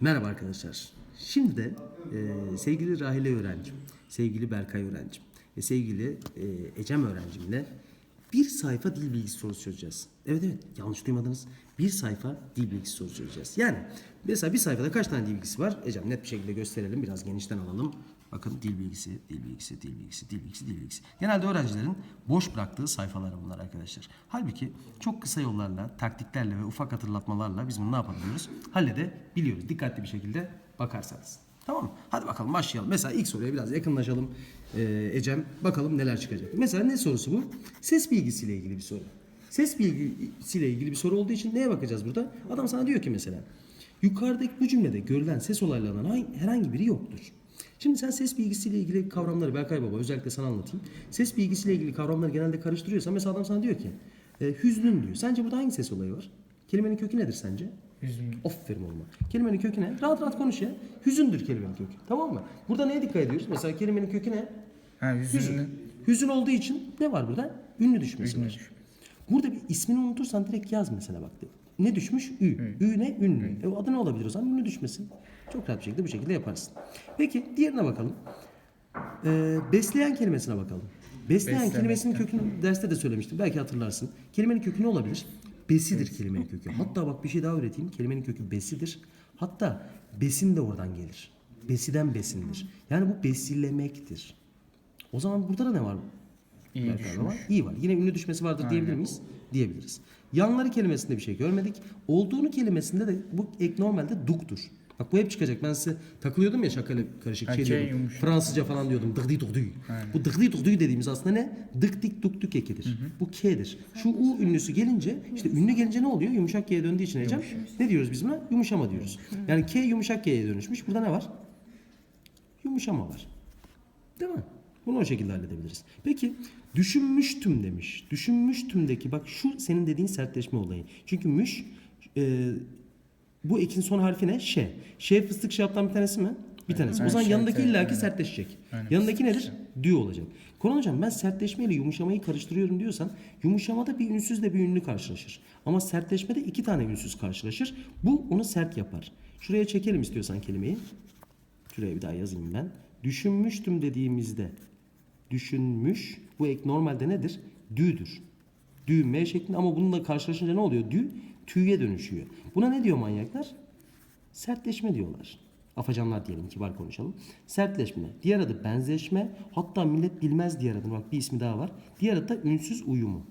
Merhaba arkadaşlar. Şimdi de e, sevgili Rahile öğrencim, sevgili Berkay öğrencim ve sevgili e, Ecem öğrencimle bir sayfa dil bilgisi sorusu çözeceğiz. Evet evet yanlış duymadınız. Bir sayfa dil bilgisi sorusu çözeceğiz. Yani mesela bir sayfada kaç tane dil bilgisi var? Ecem net bir şekilde gösterelim. Biraz genişten alalım. Bakın dil bilgisi, dil bilgisi, dil bilgisi, dil bilgisi, dil bilgisi. Genelde öğrencilerin boş bıraktığı sayfalar bunlar arkadaşlar. Halbuki çok kısa yollarla, taktiklerle ve ufak hatırlatmalarla biz bunu ne yapabiliyoruz? Halledebiliyoruz. Dikkatli bir şekilde bakarsanız. Tamam mı? Hadi bakalım başlayalım. Mesela ilk soruya biraz yakınlaşalım. Ee, Ecem bakalım neler çıkacak. Mesela ne sorusu bu? Ses bilgisiyle ilgili bir soru. Ses bilgisiyle ilgili bir soru olduğu için neye bakacağız burada? Adam sana diyor ki mesela yukarıdaki bu cümlede görülen ses olaylarından hangi- herhangi biri yoktur. Şimdi sen ses bilgisiyle ilgili kavramları Berkay Baba özellikle sana anlatayım. Ses bilgisiyle ilgili kavramları genelde karıştırıyorsan mesela adam sana diyor ki e, hüznün diyor. Sence burada hangi ses olayı var? Kelimenin kökü nedir sence? Hüzün. Aferin oğluma. Kelimenin kökü ne? Rahat rahat konuş ya. Hüzündür kelimenin kökü. Tamam mı? Burada neye dikkat ediyoruz? Mesela kelimenin kökü ne? Ha hüzünlü. Hüzün. Hüzün olduğu için ne var burada? Ünlü düşmesi Ünlü var. Burada bir ismini unutursan direkt yaz mesela bak. Ne düşmüş? Ü. Ü, ne? Ünlü. E, o adı ne olabilir o zaman? Ünlü düşmesi. Çok rahat bir şekilde bu şekilde yaparsın. Peki diğerine bakalım. Ee, besleyen kelimesine bakalım. Besleyen Beslemek. kelimesinin kökünü derste de söylemiştim. Belki hatırlarsın. Kelimenin kökü ne olabilir? Besidir kelimenin kökü. Hatta bak bir şey daha öğreteyim. Kelimenin kökü besidir. Hatta besin de oradan gelir. Besiden besindir. Yani bu besilemektir. O zaman burada da ne var? İyi Berkay düşmüş. Baba? İyi var. Yine ünlü düşmesi vardır diyebilir miyiz? Diyebiliriz. Yanları kelimesinde bir şey görmedik. Olduğunu kelimesinde de bu ek normalde duktur. Bak bu hep çıkacak. Ben size takılıyordum ya şakayla karışık şey K diyordum. yumuşak. Fransızca falan diyordum. Dıgdi dugduy. Bu dıgdi dugduy dediğimiz aslında ne? Dık dik duk dük ekidir. Bu K'dir. Şu U ünlüsü gelince işte ünlü gelince ne oluyor? Yumuşak G'ye döndüğü için Ecem. Ne diyoruz biz buna? Yumuşama diyoruz. Yani K yumuşak G'ye dönüşmüş. Burada ne var? Yumuşama var. Değil mi? Bunu o şekilde halledebiliriz. Peki düşünmüştüm demiş. Düşünmüştümdeki bak şu senin dediğin sertleşme olayı. Çünkü müş e, bu ekin son harfi ne? Ş. Ş fıstık şaptan bir tanesi mi? Bir tanesi. O Aynen, zaman şey, yanındaki evet, illaki aynen. sertleşecek. Aynen, Yanındaki nedir? Dü olacak. Koran hocam ben sertleşme ile yumuşamayı karıştırıyorum diyorsan yumuşamada bir ünsüzle bir ünlü karşılaşır. Ama sertleşmede iki tane ünsüz karşılaşır. Bu onu sert yapar. Şuraya çekelim istiyorsan kelimeyi. Şuraya bir daha yazayım ben. Düşünmüştüm dediğimizde düşünmüş bu ek normalde nedir? Dü'dür. Dü M şeklinde ama bununla karşılaşınca ne oluyor? Dü tüye dönüşüyor. Buna ne diyor manyaklar? Sertleşme diyorlar. Afacanlar diyelim kibar konuşalım. Sertleşme. Diğer adı benzeşme. Hatta millet bilmez diğer adını. Bak bir ismi daha var. Diğer adı da ünsüz uyumu.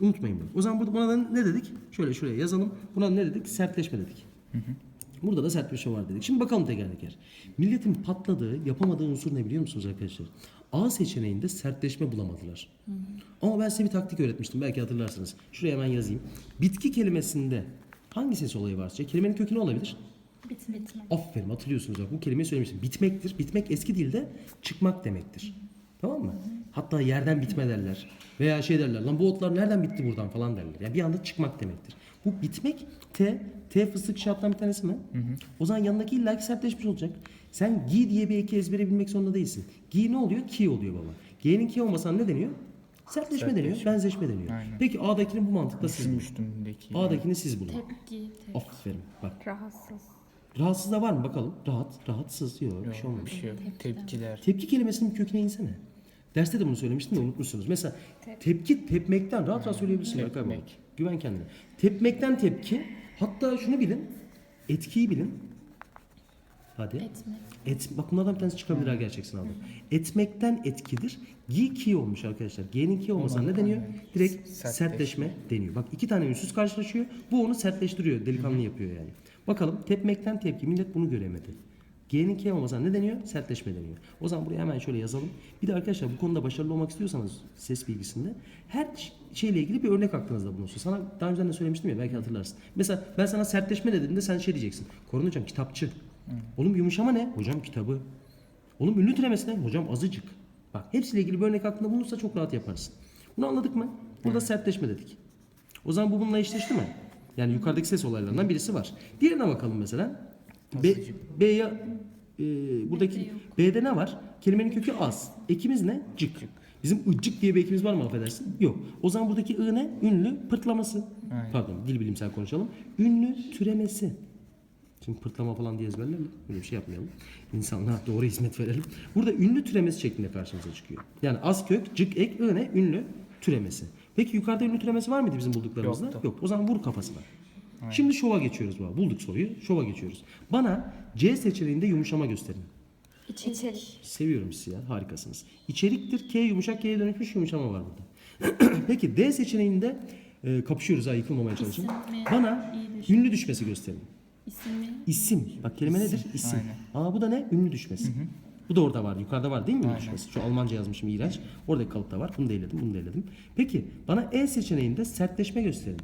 Unutmayın bunu. O zaman burada buna ne dedik? Şöyle şuraya yazalım. Buna ne dedik? Sertleşme dedik. Burada da sertleşme var dedik. Şimdi bakalım teker teker. Milletin patladığı, yapamadığı unsur ne biliyor musunuz arkadaşlar? A seçeneğinde sertleşme bulamadılar. Ama ben size bir taktik öğretmiştim. Belki hatırlarsınız. Şuraya hemen yazayım. Bitki kelimesinde hangi ses olayı varsa kelimenin kökü ne olabilir? Bitme. Bitme. Aferin hatırlıyorsunuz bak bu kelimeyi söylemiştim. Bitmektir. Bitmek eski dilde çıkmak demektir. Tamam mı? Hatta yerden bitme derler. Veya şey derler lan bu otlar nereden bitti buradan falan derler. Yani bir anda çıkmak demektir. Bu bitmek T, T fıstık şarttan bir tanesi mi? O zaman yanındaki illaki sertleşmiş olacak. Sen gi diye bir eki ezbere bilmek zorunda değilsin. Gi ne oluyor? Ki oluyor baba. G'nin ki olmasa ne deniyor? Sertleşme, deniyor, benzeşme deniyor. Aynen. Peki A'dakini bu mantıkla siz bulun. A'dakini siz bulun. Tepki. Tepki. Aferin. Bak Rahatsız. Rahatsız da var mı bakalım? Rahat, rahatsız. Yok, bir şey Yok, olmadı. bir şey yok. Tepkiler. Tepki kelimesinin bir köküne insene. Derste de bunu söylemiştim de unutmuşsunuz. Mesela Tep- tepki tepmekten rahat rahat söyleyebilirsin. Tepmek. Güven kendine. Tepmekten tepki. Hatta şunu bilin. Etkiyi bilin. Hadi. Etmek. Et, bak bunlardan bir tanesi çıkabilir ha gerçek sınavda. Etmekten etkidir. Gi ki olmuş arkadaşlar. G'nin ki olmasa ne deniyor? Direkt sertleşme. Sertleşme. deniyor. Bak iki tane ünsüz karşılaşıyor. Bu onu sertleştiriyor. Delikanlı yapıyor yani. Bakalım tepmekten tepki. Millet bunu göremedi. G'nin ki olmasa ne deniyor? Sertleşme deniyor. O zaman buraya hemen şöyle yazalım. Bir de arkadaşlar bu konuda başarılı olmak istiyorsanız ses bilgisinde her şeyle ilgili bir örnek aklınızda bulunsun. Sana daha önceden de söylemiştim ya belki hatırlarsın. Mesela ben sana sertleşme dediğimde sen şey diyeceksin. Korun hocam kitapçı. Oğlum yumuşama ne? Hocam kitabı. Oğlum ünlü türemesi ne? Hocam azıcık. Bak hepsiyle ilgili bir örnek aklında bulunursa çok rahat yaparsın. Bunu anladık mı? Burada sertleşme dedik. O zaman bu bununla eşleşti mi? Yani yukarıdaki ses olaylarından birisi var. Diğerine bakalım mesela. B, B'ye e, buradaki B'de ne var? Kelimenin kökü az. Ekimiz ne? Cık. Bizim ıcık diye bir ekimiz var mı affedersin? Yok. O zaman buradaki ı ne? Ünlü pırtlaması. Aynen. Pardon dil bilimsel konuşalım. Ünlü türemesi. Şimdi pırtlama falan diye ezberleme. Böyle bir şey yapmayalım. İnsanlara doğru hizmet verelim. Burada ünlü türemesi şeklinde karşımıza çıkıyor. Yani az kök, cık, ek, öne, ünlü türemesi. Peki yukarıda ünlü türemesi var mıydı bizim bulduklarımızda? Yoktu. Yok. O zaman vur kafasına. Şimdi şova geçiyoruz baba. Bulduk soruyu. Şova geçiyoruz. Bana C seçeneğinde yumuşama gösterin. İçerik. Seviyorum sizi ya. Harikasınız. İçeriktir. K yumuşak K'ye dönüşmüş yumuşama var burada. Peki D seçeneğinde e, kapışıyoruz ha yıkılmamaya çalışın. Bana ünlü düşmesi gösterin. İsim mi? İsim. Bak kelime nedir? İsim. Aa bu da ne? Ünlü düşmesi. Bu da orada var. Yukarıda var değil mi ünlü düşmesi? Şu Almanca yazmışım iğrenç. Oradaki kalıpta var. Bunu da eledim, bunu da eledim. Peki bana E seçeneğinde sertleşme gösterin.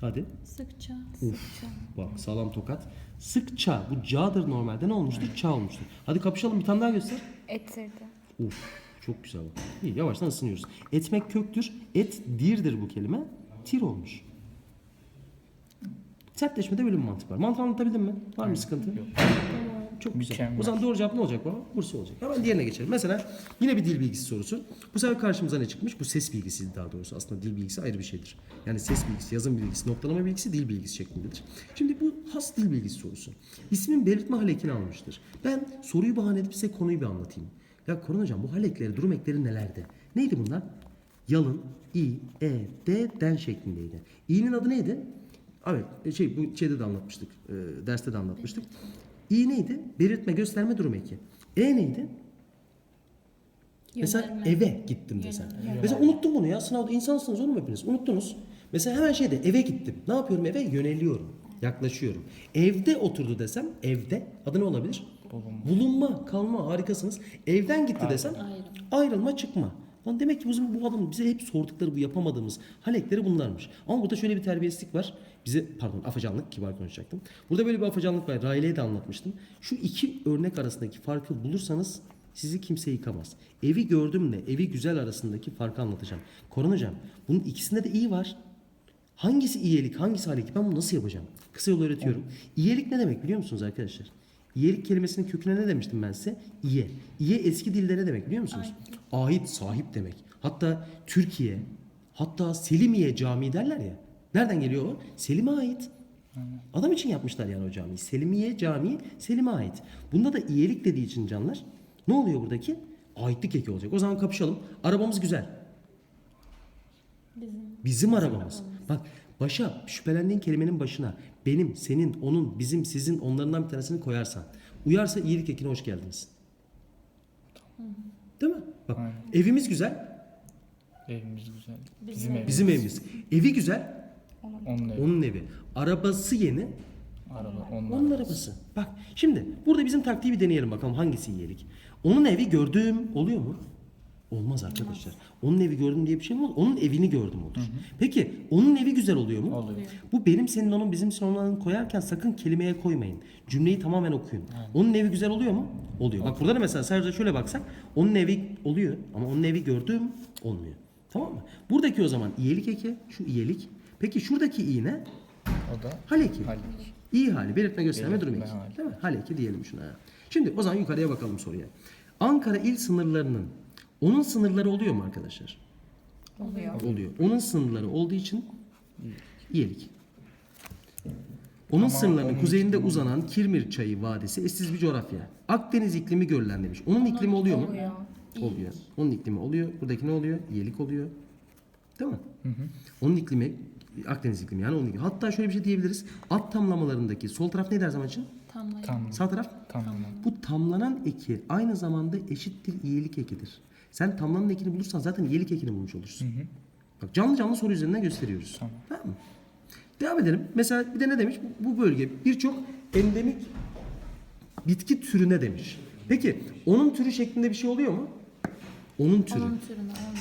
Hadi. Sıkça. Sıkça. Bak sağlam tokat. Sıkça. Bu ca'dır normalde. Ne olmuştur? Ça olmuştur. Hadi kapışalım bir tane daha göster. Ettirdi. Uf çok güzel bak. İyi yavaştan ısınıyoruz. Etmek köktür. Et dirdir bu kelime. Tir olmuş. Sertleşmede böyle bir mantık var. Mantığı anlatabildim mi? Var mı sıkıntı? Tamam, Çok güzel. Mükemmel. O zaman doğru cevap ne olacak baba? Bursa olacak. Hemen diğerine geçelim. Mesela yine bir dil bilgisi sorusu. Bu sefer karşımıza ne çıkmış? Bu ses bilgisiydi daha doğrusu. Aslında dil bilgisi ayrı bir şeydir. Yani ses bilgisi, yazım bilgisi, noktalama bilgisi, dil bilgisi şeklindedir. Şimdi bu has dil bilgisi sorusu. İsmin belirtme halekini almıştır. Ben soruyu bahane edip size konuyu bir anlatayım. Ya Korun Hocam bu halekleri, durum ekleri nelerdi? Neydi bunlar? Yalın, i, e, d, den şeklindeydi. İ'nin adı neydi? Evet, şey bu şeyde de anlatmıştık, e, derste de anlatmıştık. İ neydi? Belirtme, gösterme, durum eki. E neydi? Mesela eve gittim desen. Mesela unuttum bunu ya. Sınavda insansınız oğlum hepiniz. Unuttunuz. Mesela hemen şeyde eve gittim. Ne yapıyorum eve? Yöneliyorum. Yaklaşıyorum. Evde oturdu desem evde adı ne olabilir? Bulunma. Bulunma, kalma harikasınız. Evden gitti desem ayrılma, çıkma. Lan demek ki bizim bu adam bize hep sordukları bu yapamadığımız halekleri bunlarmış. Ama burada şöyle bir terbiyesizlik var. Bize pardon afacanlık kibar konuşacaktım. Burada böyle bir afacanlık var. Raile'ye de anlatmıştım. Şu iki örnek arasındaki farkı bulursanız sizi kimse yıkamaz. Evi gördümle evi güzel arasındaki farkı anlatacağım. Korun hocam bunun ikisinde de iyi var. Hangisi iyilik, hangisi halik? Ben bunu nasıl yapacağım? Kısa yol öğretiyorum. İyilik ne demek biliyor musunuz arkadaşlar? İyilik kelimesinin köküne ne demiştim ben size? İye. İye eski dilde ne demek biliyor musunuz? Ait, sahip demek. Hatta Türkiye, hatta Selimiye Camii derler ya. Nereden geliyor o? Selim'e ait. Adam için yapmışlar yani o camiyi. Selimiye Camii Selim'e ait. Bunda da iyilik dediği için canlar ne oluyor buradaki? Aitlik eki olacak. O zaman kapışalım. Arabamız güzel. Bizim. Bizim arabamız. Bak başa şüphelendiğin kelimenin başına benim, senin, onun, bizim, sizin onlarından bir tanesini koyarsan uyarsa iyilik ekine hoş geldiniz. Değil mi? Bak Aynen. evimiz güzel, Evimiz güzel. Bizim Bizim evimiz. bizim evimiz. Evi güzel, Onun evi. onun evi. Arabası yeni, Araba. Onun, onun arabası. Bak şimdi burada bizim taktiği bir deneyelim bakalım hangisi iyilik. Onun evi gördüğüm oluyor mu? Olmaz arkadaşlar. Onun evi gördüm diye bir şey mi olur? Onun evini gördüm olur. Peki onun evi güzel oluyor mu? Oluyor. Bu benim senin onun bizim senin onların koyarken sakın kelimeye koymayın. Cümleyi tamamen okuyun. Onun evi güzel oluyor mu? Oluyor. Bak burada da mesela sadece şöyle baksak onun evi oluyor ama onun evi gördüğüm olmuyor. Tamam mı? Buradaki o zaman iyilik eki, şu iyilik. Peki şuradaki iyi ne? O da Hal eki. Halik. İyi hali, belirtme gösterme Belirtme durum eki. hali. Değil mi? Hal eki diyelim şuna. Şimdi o zaman yukarıya bakalım soruya. Ankara il sınırlarının onun sınırları oluyor mu arkadaşlar? Oluyor. oluyor. Onun sınırları olduğu için iyilik. Onun sınırlarının kuzeyinde uzanan Kirmir Çayı Vadisi eşsiz bir coğrafya. Akdeniz iklimi görülen demiş. Onun iklimi oluyor mu? Oluyor. Oluyor. Onun iklimi oluyor. Buradaki ne oluyor? İyilik oluyor. Değil mi? Onun iklimi Akdeniz iklimi yani onun iklimi. Hatta şöyle bir şey diyebiliriz. At tamlamalarındaki sol taraf ne der zaman için? Tamlayın. Tam. Sağ taraf Tamam. bu tamlanan eki aynı zamanda eşittir iyilik ekidir. Sen tamlanan ekini bulursan zaten iyilik ekini bulmuş olursun. Bak canlı canlı soru üzerinden gösteriyoruz. Tamam. Tamam mı? Devam edelim. Mesela bir de ne demiş? Bu bölge birçok endemik bitki türüne demiş. Peki onun türü şeklinde bir şey oluyor mu? Onun türü. Onun olmuyor.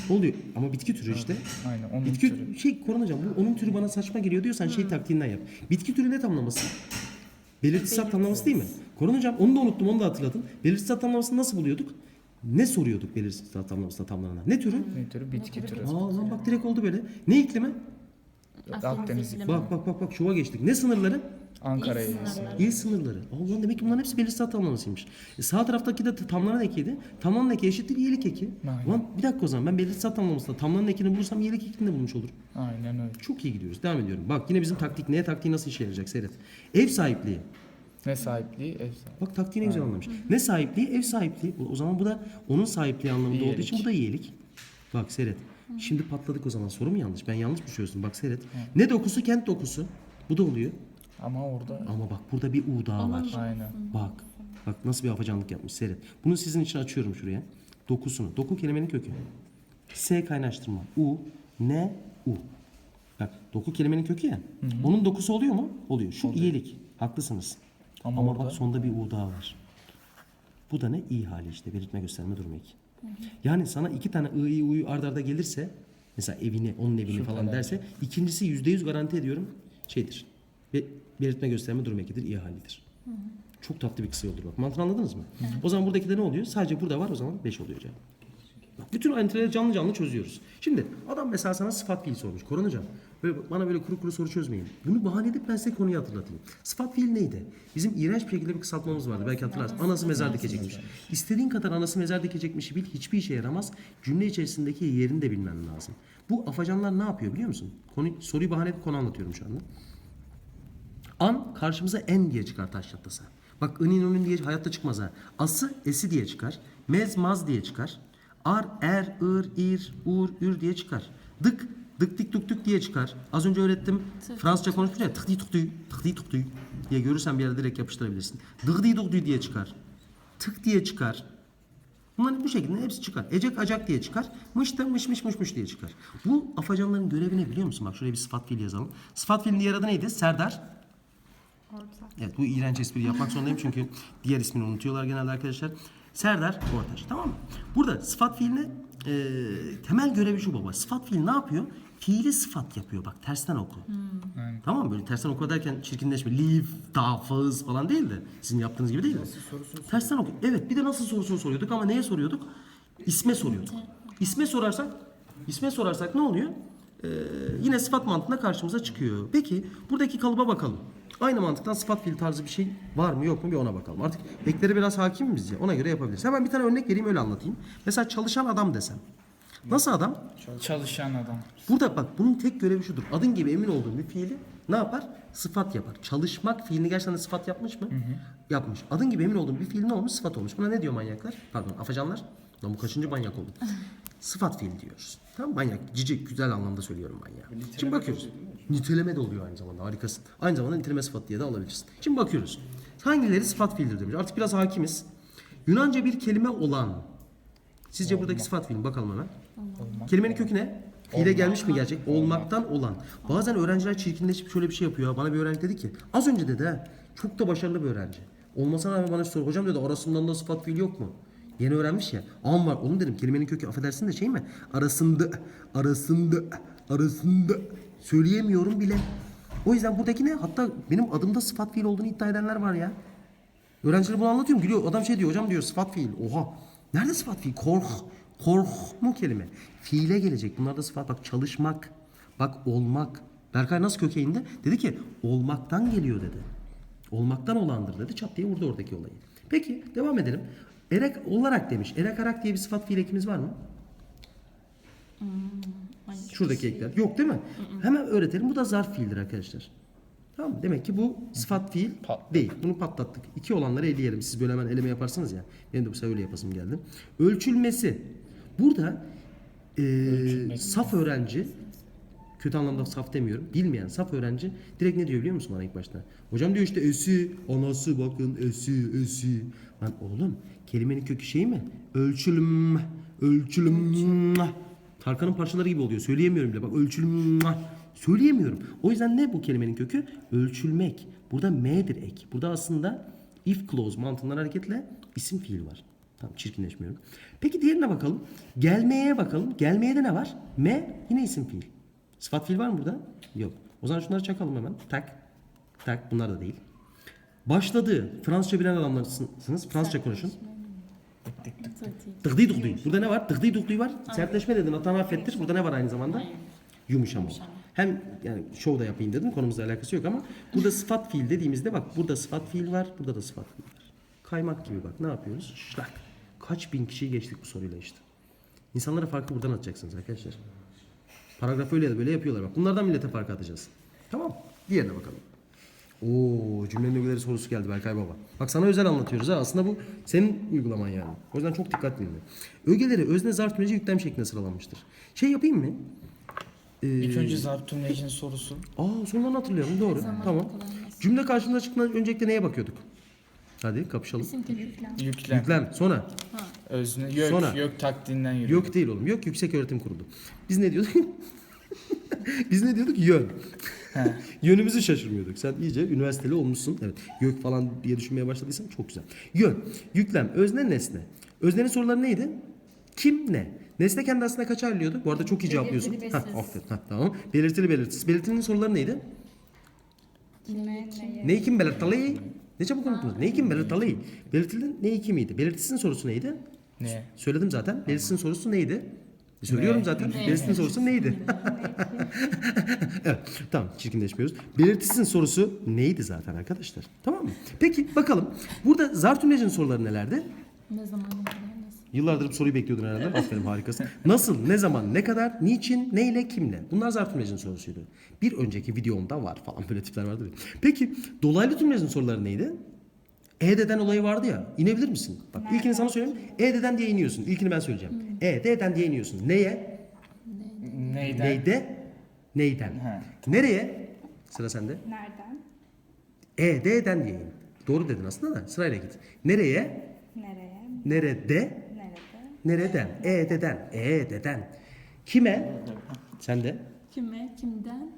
Oluyor ama bitki türü işte. Aynen onun Bitki türü. şey Koranacığım bu onun türü bana saçma geliyor diyorsan şey taktiğinden yap. Bitki türü ne tamlaması? Belirtisel tamlaması değil mi? Koranacığım onu da unuttum onu da hatırladım. Belirtisel tamlamasını nasıl buluyorduk? Ne soruyorduk belirtisel tamlamasına tamlanana? Ne türü? Ne türü? Bitki türü. Aa lan bak direkt oldu böyle. Ne iklimi? Akdeniz iklimi. Bak bak bak bak şova geçtik. Ne sınırları? Ankara İl sınırları. İl sınırları. Allah demek ki bunların hepsi belirtisel tamlamasıymış. E, sağ taraftaki de tamlanan ekiydi. Tamlanan eki eşittir iyilik eki. Aynen. Ulan bir dakika o zaman ben belirtisel tamlamasında tamlanan ekini bulursam iyilik ekini de bulmuş olurum. Aynen öyle. Çok iyi gidiyoruz. Devam ediyorum. Bak yine bizim taktik ne taktiği nasıl işe yarayacak seyret. Ev sahipliği. Ne sahipliği? Ev sahipliği. Bak taktiği ne güzel anlamış. Ne sahipliği? Ev sahipliği. O zaman bu da onun sahipliği anlamında olduğu için bu da iyilik. Bak seyret. Şimdi patladık o zaman. Soru mu yanlış? Ben yanlış mı çözdüm? Bak seyret. Ne dokusu? Kent dokusu. Bu da oluyor. Ama orada Ama bak burada bir U daha var. aynen. Bak. Bak nasıl bir afacanlık yapmış seyret. Bunu sizin için açıyorum şuraya. Dokusunu. Doku kelimenin kökü. S kaynaştırma. U, N, U. Bak doku kelimenin kökü ya. Onun dokusu oluyor mu? Oluyor. Şu iyilik. Haklısınız. Ama Ama, orada- bak sonda bir U daha var. Bu da ne? İyi hali işte. Belirtme gösterme durumu iki. Yani sana iki tane I, I, U'yu arda arda gelirse mesela evini, onun evini falan derse ikincisi yüzde yüz garanti ediyorum şeydir. Be, belirtme gösterme durum ekidir, iyi halidir. Çok tatlı bir kısa yoldur bak. Mantığını anladınız mı? O zaman buradaki de ne oluyor? Sadece burada var o zaman 5 oluyor cevap. Bütün ayrıntıları canlı canlı çözüyoruz. Şimdi adam mesela sana sıfat fiil sormuş. Korhan hocam böyle bana böyle kuru kuru soru çözmeyin. Bunu bahane edip ben size konuyu hatırlatayım. Sıfat fiil neydi? Bizim iğrenç bir şekilde bir kısaltmamız vardı. Belki hatırlarsın. Anası mezar dikecekmiş. İstediğin kadar anası mezar dikecekmişi bil. Hiçbir işe yaramaz. Cümle içerisindeki yerini de bilmen lazım. Bu afacanlar ne yapıyor biliyor musun? Konu, soruyu bahane edip konu anlatıyorum şu anda. An karşımıza en diye çıkar taş çatlasa. Bak ının önün diye hayatta çıkmaz ha. Ası esi diye çıkar. Mez maz diye çıkar. Ar, er, ır, ir, ur, ür diye çıkar. Dık, dık dik duk duk diye çıkar. Az önce öğrettim. Fransızca konuşmuş ya. Tıkdi tukduy, tıkdi tukduy diye görürsen bir yerde direkt yapıştırabilirsin. Dıgdi dugduy diye çıkar. Tık diye çıkar. Bunların bu şekilde hepsi çıkar. Ecek acak diye çıkar. Mış da mış mış mış mış diye çıkar. Bu afacanların görevi ne biliyor musun? Bak şuraya bir sıfat fiil yazalım. Sıfat fiilin diğer adı neydi? Serdar. Evet bu iğrenç espri yapmak zorundayım çünkü diğer ismini unutuyorlar genelde arkadaşlar. Serdar Ortaç tamam mı? Burada sıfat fiiline e, temel görevi şu baba. Sıfat fiil ne yapıyor? Fiili sıfat yapıyor bak tersten oku. Tamam mı? Böyle tersten oku derken çirkinleşme. Live, dafız falan değil de sizin yaptığınız gibi değil de. Tersten oku. Evet bir de nasıl sorusunu soruyorduk ama neye soruyorduk? İsme soruyorduk. İsme sorarsak isme sorarsak ne oluyor? Ee, yine sıfat mantığında karşımıza çıkıyor. Peki buradaki kalıba bakalım. Aynı mantıktan sıfat fiil tarzı bir şey var mı yok mu bir ona bakalım. Artık eklere biraz hakim miyiz ya? Ona göre yapabiliriz. Hemen bir tane örnek vereyim öyle anlatayım. Mesela çalışan adam desem. Nasıl adam? Çalışan adam. Burada bak bunun tek görevi şudur. Adın gibi emin olduğun bir fiili ne yapar? Sıfat yapar. Çalışmak fiilini gerçekten de sıfat yapmış mı? Yapmış. Adın gibi emin olduğun bir fiil ne olmuş? Sıfat olmuş. Buna ne diyor manyaklar? Pardon afacanlar. Lan bu kaçıncı manyak oldu? Sıfat fiil diyoruz. Tamam manyak. Cici güzel anlamda söylüyorum manyak. Şimdi bakıyoruz. Niteleme de oluyor aynı zamanda. Harikasın. Aynı zamanda niteleme sıfat diye de alabilirsin. Şimdi bakıyoruz. Hangileri sıfat fiildir demiş. Artık biraz hakimiz. Yunanca bir kelime olan. Sizce buradaki sıfat fiil bakalım hemen. Kelimenin kökü ne? Fiile gelmiş mi gerçek? Olmaktan olan. Bazen öğrenciler çirkinleşip şöyle bir şey yapıyor. Bana bir öğrenci dedi ki az önce dedi ha çok da başarılı bir öğrenci. Olmasına rağmen bana soru hocam dedi arasından da sıfat fiil yok mu? Yeni öğrenmiş ya. An var. Oğlum dedim kelimenin kökü affedersin de şey mi? Arasında, arasında, arasında. Söyleyemiyorum bile. O yüzden buradaki ne? Hatta benim adımda sıfat fiil olduğunu iddia edenler var ya. Öğrencilere bunu anlatıyorum. Gülüyor. Adam şey diyor. Hocam diyor sıfat fiil. Oha. Nerede sıfat fiil? Kork. Kork mu kelime? Fiile gelecek. Bunlar da sıfat. Bak çalışmak. Bak olmak. Berkay nasıl köke indi? Dedi ki olmaktan geliyor dedi. Olmaktan olandır dedi. Çat diye vurdu oradaki olayı. Peki devam edelim. Erek olarak demiş. Erekarak diye bir sıfat fiil ekimiz var mı? Şuradaki ekler. Yok değil mi? Hemen öğretelim. Bu da zarf fiildir arkadaşlar. Tamam mı? Demek ki bu sıfat fiil Patladı. değil. Bunu patlattık. İki olanları eleyelim. Siz böyle hemen eleme yaparsınız ya. Benim de bu sefer öyle yapasım geldi. Ölçülmesi. Burada eee, saf öğrenci kötü anlamda saf demiyorum. Bilmeyen saf öğrenci direkt ne diyor biliyor musun bana ilk başta? Hocam diyor işte esi, anası bakın esi, esi. Lan oğlum kelimenin kökü şey mi? Ölçülüm, ölçülüm. Tarkan'ın parçaları gibi oluyor. Söyleyemiyorum bile. Bak ölçülüm. Söyleyemiyorum. O yüzden ne bu kelimenin kökü? Ölçülmek. Burada m'dir ek. Burada aslında if clause mantığından hareketle isim fiil var. Tamam çirkinleşmiyorum. Peki diğerine bakalım. Gelmeye bakalım. Gelmeye de ne var? Me yine isim fiil. Sıfat fiil var mı burada? Yok. O zaman şunları çakalım hemen. Tak. Tak. Bunlar da değil. Başladı. Fransızca bilen adamlarsınız. Fransızca konuşun. Dıgdı dıgdı. Burada ne var? Dıgdı dıgdı var. Sertleşme dedin. Hatanı affettir. Burada ne var aynı zamanda? Yumuşama. Hem yani şov da yapayım dedim. Konumuzla alakası yok ama burada sıfat fiil dediğimizde bak burada sıfat fiil var. Burada da sıfat fiil var. Kaymak gibi bak. Ne yapıyoruz? Şlak. Kaç bin kişiyi geçtik bu soruyla işte. İnsanlara farkı buradan atacaksınız arkadaşlar. Paragraf öyle ya da böyle yapıyorlar bak. Bunlardan millete fark atacağız. Tamam. Diğerine bakalım. Oo cümlenin ögeleri sorusu geldi Berkay Baba. Bak sana özel anlatıyoruz ha. Aslında bu senin uygulaman yani. O yüzden çok dikkatli dinle. Ögeleri özne zarf tümleci yüklem şeklinde sıralanmıştır. Şey yapayım mı? Ee, İlk önce zarf tümlecinin sorusu. Aa sonlarını hatırlayalım doğru. Zaman Tamam. kullanması. Cümle karşımıza çıktığında öncelikle neye bakıyorduk? Hadi kapışalım. İsim kökü yüklem. Yüklem. Yüklem. Sonra. Özne. Yok, Sonra. yok taktiğinden yürüyor. Yok değil oğlum. Yok yüksek öğretim kurulu. Biz ne diyorduk? Biz ne diyorduk? Yön. He. Yönümüzü şaşırmıyorduk. Sen iyice üniversiteli olmuşsun. Evet. Gök falan diye düşünmeye başladıysan çok güzel. Yön. Yüklem. Özne nesne. Öznenin soruları neydi? Kim ne? Nesne kendi aslında kaç ayrılıyordu? Bu arada çok iyi cevaplıyorsun. Belirtili, belirsiz. aferin. Hah, tamam. Belirtili belirsiz. Belirtilinin soruları neydi? Kime, neye? Neyi kim belirtili? Ne çabuk unuttunuz? Neyi kim belirtili? Belirtilinin neyi kimiydi? Belirtisinin sorusu neydi? Ne? Söyledim zaten. Belirtisinin sorusu neydi? Söylüyorum Ne? zaten. Ne? Belirtisinin sorusu neydi? evet, tamam çirkinleşmiyoruz. Belirtisinin sorusu neydi zaten arkadaşlar? Tamam mı? Peki bakalım. Burada zar tümlecinin soruları nelerdi? Ne zaman ne kadar nasıl? Yıllardır bu soruyu bekliyordun herhalde. Aferin harikasın. Nasıl, ne zaman, ne kadar, niçin, neyle, kimle? Bunlar zar tümlecinin sorusuydu. Bir önceki videomda var falan böyle tipler vardı. Peki dolaylı tümlecinin soruları neydi? ED'den olayı vardı ya. İnebilir misin? Bak ilkini sana söyleyeyim. ED'den diye iniyorsun. İlkini ben söyleyeceğim. ED'den diye iniyorsun. Neye? Neyden? Neyde? Neyden? He. Nereye? Sıra sende. Nereden? E, D'den diye in. Doğru dedin aslında da sırayla git. Nereye? Nereye? Nerede? Nerede? Nereden? E, D'den. E, D'den. Kime? Sen de. Kime, kimden?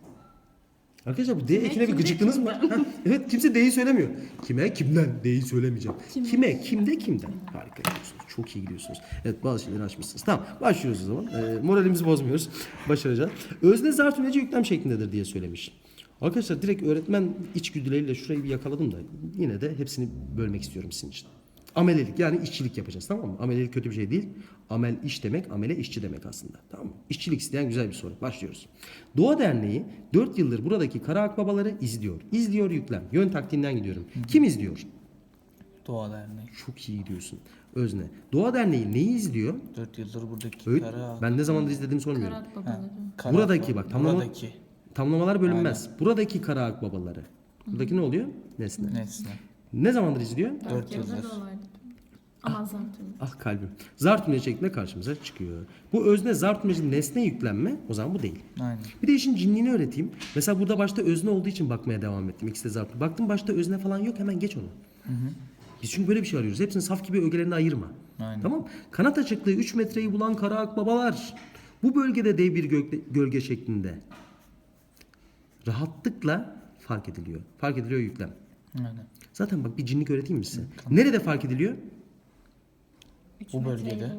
Arkadaşlar bu D ekine bir kimde, mı? Ha, evet kimse D'yi söylemiyor. Kime? Kimden? D'yi söylemeyeceğim. Kime? Kime? Kimde? Kimden? Harika gidiyorsunuz. Çok iyi gidiyorsunuz. Evet bazı şeyleri açmışsınız. Tamam başlıyoruz o zaman. Ee, moralimizi bozmuyoruz. Başaracağız. Özne zarf tümleci yüklem şeklindedir diye söylemiş. Arkadaşlar direkt öğretmen içgüdüleriyle şurayı bir yakaladım da yine de hepsini bölmek istiyorum sizin için. Amelelik yani işçilik yapacağız tamam mı? Amelelik kötü bir şey değil. Amel iş demek, amele işçi demek aslında. Tamam mı? İşçilik isteyen güzel bir soru. Başlıyoruz. Doğa Derneği 4 yıldır buradaki kara akbabaları izliyor. İzliyor yüklem. Yön taktiğinden gidiyorum. Kim izliyor? Doğa Derneği. Çok iyi gidiyorsun. Özne. Doğa Derneği neyi izliyor? 4 yıldır buradaki Öğüt. kara... Ben ne zamandır izlediğimi sormuyorum. Kara- Buradaki bak, tamlama- Buradaki Tamlamalar bölünmez. Buradaki kara akbabaları. Buradaki ne oluyor? Nesne. nesne. Ne zamandır izliyor? 4 yıldır. Ama zaten. Ah kalbim. Zar tümleci şeklinde karşımıza çıkıyor. Bu özne zar tümleci nesne yüklenme o zaman bu değil. Aynen. Bir de işin cinliğini öğreteyim. Mesela burada başta özne olduğu için bakmaya devam ettim. İkisi de zarf. Baktım başta özne falan yok hemen geç onu. Biz çünkü böyle bir şey arıyoruz. Hepsini saf gibi ögelerini ayırma. Aynen. Tamam Kanat açıklığı 3 metreyi bulan kara akbabalar. Bu bölgede dev bir gölge, gölge şeklinde. Rahatlıkla fark ediliyor. Fark ediliyor yüklem. Aynen. Zaten bak bir cinlik öğreteyim mi size? Nerede fark ediliyor? Bu bölgede.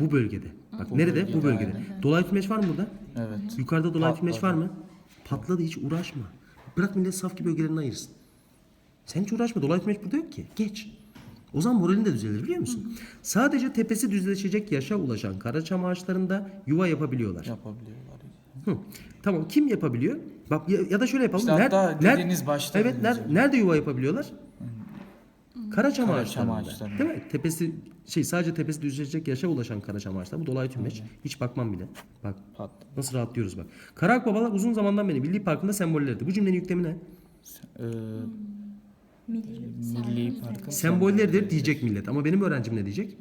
Bu bölgede. Bak Bu nerede? Bu bölgede, bölgede. Dolaylı tümeç var mı burada? Evet. Yukarıda dolaylı tümeç var mı? Patladı hiç uğraşma. Bırak millet saf gibi ögelerini ayırsın. Sen hiç uğraşma. Dolaylı tümeç burada yok ki. Geç. O zaman moralin de düzelir biliyor musun? Sadece tepesi düzleşecek yaşa ulaşan karaçam ağaçlarında yuva yapabiliyorlar. Yapabiliyorlar. Hı. Tamam kim yapabiliyor? Bak ya, ya da şöyle yapalım. İşte hatta dediğiniz başta Evet dediğiniz ner- gibi. nerede yuva yapabiliyorlar? Karaçam, Karaçam ağaçlarında. ağaçlarında. Değil mi? Tepesi şey sadece tepesi düzleşecek yaşa ulaşan karaçam ağaçları. Bu dolaylı tümeç. Hiç bakmam bile. Bak Pat. nasıl rahatlıyoruz bak. Kara akbabalar uzun zamandan beri Milli Parkı'nda sembollerdi. Bu cümlenin yüklemi ne? Ee, Milli. Milli Park'ın Sembolleridir diyecek millet. Ama benim öğrencim ne diyecek?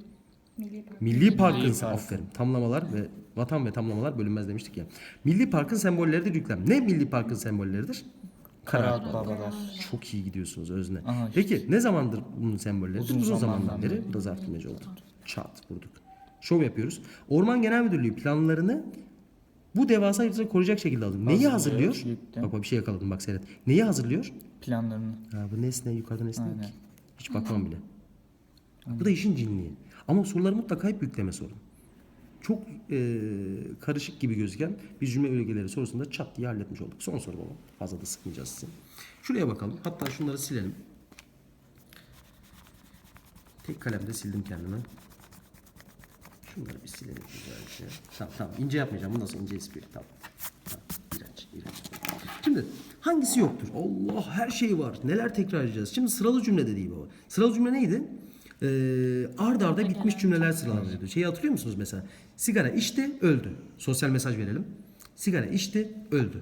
Milli Park. Milli Park'ın Parkı. aferin. Tamlamalar ve vatan ve tamlamalar bölünmez demiştik ya. Milli Park'ın sembolleridir yüklem. Ne Milli Park'ın sembolleridir? Kara Akbabalar. Çok iyi gidiyorsunuz özne. Aha, Peki ne zamandır bunun sembolleri? Uzun, Uzun zamandan beri. Bu da zarf tümleci oldu. Çat vurduk. Şov yapıyoruz. Orman Genel Müdürlüğü planlarını bu devasa yırtıcı koruyacak şekilde aldı. Neyi Hazırlıyor, yüklem. Bak bak bir şey yakaladım bak seyret. Neyi hazırlıyor? Planlarını. Ha, bu nesne yukarıda nesne yok Aynen. ki. Hiç bakmam bile. Bu da işin cinliği. Ama soruları mutlaka hep yükleme sorun. Çok e, karışık gibi gözüken bir cümle ögeleri sorusunda çat diye halletmiş olduk. Son soru baba. Fazla da sıkmayacağız sizi. Şuraya bakalım. Hatta şunları silelim. Tek kalemde sildim kendime. Şunları bir silelim güzelce. Tamam tamam ince yapmayacağım. Bu nasıl ince espri? Tamam. tamam. İğrenç, iğrenç. Şimdi hangisi yoktur? Allah her şey var. Neler tekrar edeceğiz? Şimdi sıralı cümle de baba. Sıralı cümle neydi? Ee, ard arda bitmiş cümleler sıralanıyordu. Şeyi hatırlıyor musunuz mesela? Sigara içti, öldü. Sosyal mesaj verelim. Sigara içti, öldü.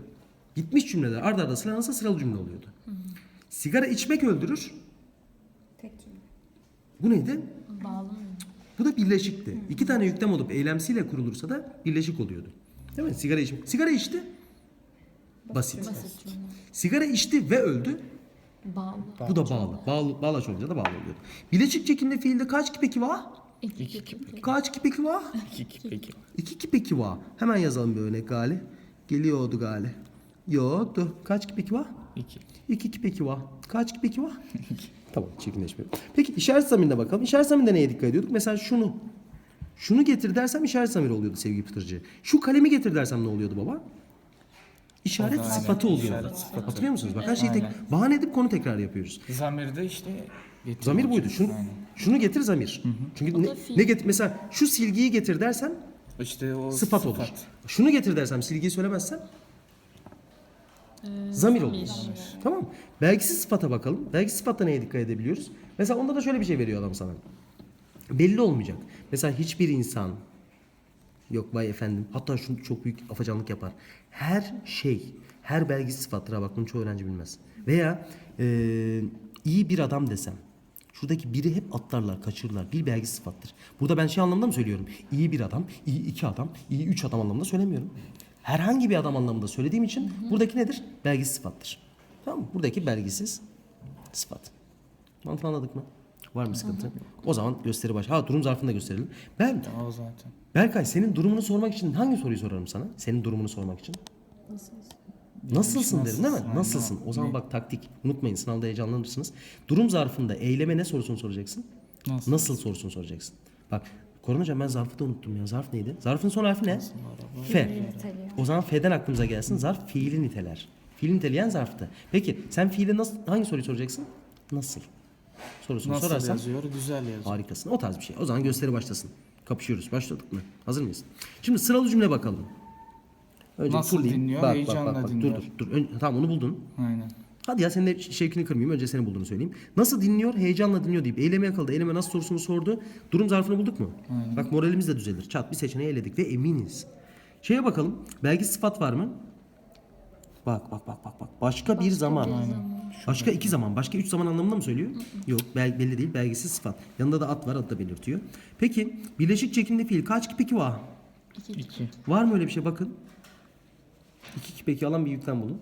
Bitmiş cümleler ard arda sıralanırsa sıralı cümle oluyordu. Sigara içmek öldürür. Cümle. Bu neydi? Bağlı? Bu da birleşikti. İki tane yüklem olup eylemsiyle kurulursa da birleşik oluyordu. Değil mi? Sigara içmek. Sigara içti. Basit. Basit. Sigara içti ve öldü. Bağlı. Bu da bağlı. Bağlı bağlaç olunca da bağlı oluyordu. Bileşik çekimli fiilde kaç ki peki var? İki, İki iki, gibi. Kaç ki peki var? İki iki peki. İki ki peki var. Hemen yazalım bir örnek gali. Geliyordu gali. Yoktu. Kaç ki peki var? İki. İki ki peki var. Kaç ki peki var? tamam çirkinleşmiyor. Peki işaret zamirine bakalım. İşaret zamirinde neye dikkat ediyorduk? Mesela şunu. Şunu getir dersem işaret zamiri oluyordu sevgili pıtırcı. Şu kalemi getir dersem ne oluyordu baba? İşaret aynen, sıfatı oluyordu. işaret sıfatı. Hatırlıyor musunuz? Bak her şeyi tek Aynen. bahane edip konu tekrar yapıyoruz. Zamirde işte getir Zamir buydu. Şunu, Aynen. şunu getir zamir. Çünkü O ne, da fiil. ne getir mesela şu silgiyi getir dersem İşte o sıfat, olur. Şunu getir dersem silgiyi söylemezsem Ee, zamir olur. zamir. Tamam? Belgisiz sıfata bakalım. Belgisiz sıfatta neye dikkat edebiliyoruz? Mesela onda da şöyle bir şey veriyor adam sana. Belli olmayacak. Mesela hiçbir insan yok vay efendim hatta şunu çok büyük afacanlık yapar. Her şey, her belgisiz sıfattır ha bak bunu çoğu öğrenci bilmez. Veya eee, iyi bir adam desem. Şuradaki biri hep atlarlar, kaçırırlar. Bir belgisiz sıfattır. Burada ben şey anlamında mı söylüyorum? İyi bir adam, iyi iki adam, iyi üç adam anlamında söylemiyorum. Herhangi bir adam anlamında söylediğim için buradaki nedir? Belgisiz sıfattır. Tamam mı? Buradaki belgisiz sıfat. Mantığı anladık mı? Var mı sıkıntı? O zaman gösteri baş. Ha durum zarfını da gösterelim. Ben O zaten. Berkay senin durumunu sormak için hangi soruyu sorarım sana? Senin durumunu sormak için. Nasılsın derim değil mi? Nasılsın? Nasılsın? O zaman bak taktik. Unutmayın sınavda heyecanlanırsınız. Durum zarfında eyleme ne sorusunu soracaksın? Nasıl? Nasıl sorusunu soracaksın. Bak Korun hocam ben zarfı da unuttum ya. Zarf neydi? Zarfın son harfi ne? F. O zaman F'den aklımıza gelsin. Zarf fiili niteler. Fiili niteleyen zarftı. Peki sen fiile nasıl hangi soruyu soracaksın? Nasıl? Sorusunu Nasıl sorarsan yazıyor? Güzel yazıyor. harikasın. O tarz bir şey. O zaman gösteri başlasın. Kapışıyoruz. Başladık mı? Hazır mıyız? Şimdi sıralı cümle bakalım. Önce Nasıl turlayayım. dinliyor? Bak, bak, Heyecanla bak, bak. dinliyor. Dur dur dur. Ön- tamam onu buldun. Aynen. Hadi ya senin de şevkini kırmayayım. Önce seni bulduğunu söyleyeyim. Nasıl dinliyor? Heyecanla dinliyor deyip eyleme yakaladı. Eyleme nasıl sorusunu sordu. Durum zarfını bulduk mu? Bak moralimiz de düzelir. Çat bir seçeneği eledik ve eminiz. Şeye bakalım. Belki sıfat var mı? Bak bak bak bak bak. Başka, bir zaman. Başka iki zaman. Başka üç zaman anlamında mı söylüyor? Yok bel- belli değil. Belgisiz sıfat. Yanında da at var. Adı da belirtiyor. Peki birleşik çekimli fiil kaç ki peki var? İki. Var mı öyle bir şey? Bakın. İki ki peki alan bir yüklem bulun.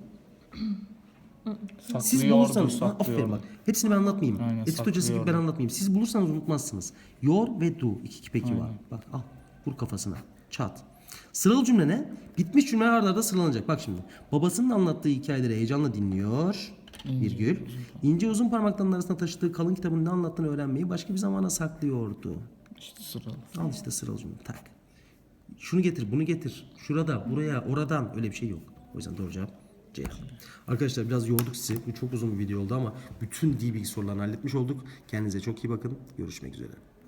Siz bulursanız, ha, aferin bak. Hepsini ben anlatmayayım. Aynen, Etüt hocası gibi ben saklıyordu. anlatmayayım. Siz bulursanız unutmazsınız. Yor ve do. iki ki peki var. Bak al. Vur kafasına. Çat. Sıralı cümle ne? Bitmiş cümleler arda arda sıralanacak. Bak şimdi. Babasının anlattığı hikayeleri heyecanla dinliyor. Virgül. İnce uzun parmaklarının arasında taşıdığı kalın kitabın ne anlattığını öğrenmeyi başka bir zamana saklıyordu. İşte sıralı. Al işte sıralı cümle. Tak. Şunu getir, bunu getir. Şurada, buraya, oradan öyle bir şey yok. O yüzden doğru cevap Ceyhan. Arkadaşlar biraz yorduk sizi. Bu çok uzun bir video oldu ama bütün dil bilgi sorularını halletmiş olduk. Kendinize çok iyi bakın. Görüşmek üzere.